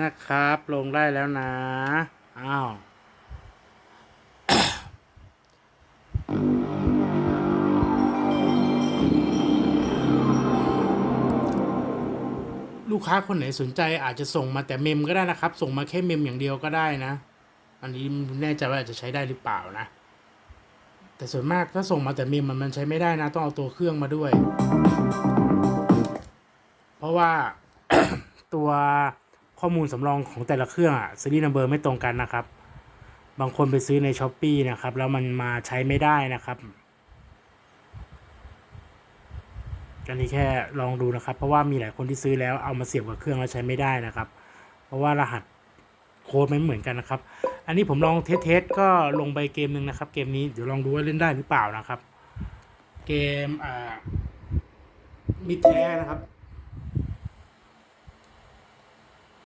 นะครับ ลงได้แล้วนะ อ้าว ลูกค้าคนไหนสนใจอาจจะส่งมาแต่เมมก็ได้นะครับ ส่งมาแค่เมมอย่างเดียวก็ได้นะ อันนี้แน่ใจว่าอาจจะใช้ได้หรือเปล่านะ แต่ส่วนมากถ้าส่งมาแต่เมมมันมันใช้ไม่ได้นะ ต้องเอาตัวเครื่องมาด้วย เพราะว่าตัว ข้อมูลสำรองของแต่ละเครื่องอะซีรีส์นัมเบอร์ไม่ตรงกันนะครับ บางคนไปซื้อในช้อปปีนะครับ แล้วมันมาใช้ไม่ได้นะครับอันนี้แค่ลองดูนะครับ เพราะว่ามีหลายคนที่ซื้อแล้วเอามาเสียบกับเครื่องแล้วใช้ไม่ได้นะครับ เพราะว่ารหัสโค้ดไม่เหมือนกันนะครับ อันนี้ผมลองเทสๆก็ลงไปเกมหนึ่งนะครับ เกมนี้เดี๋ยวลองดูว่าเล่นได้หรือเปล่านะครับ เกมอ่ามิดแท้นะครับ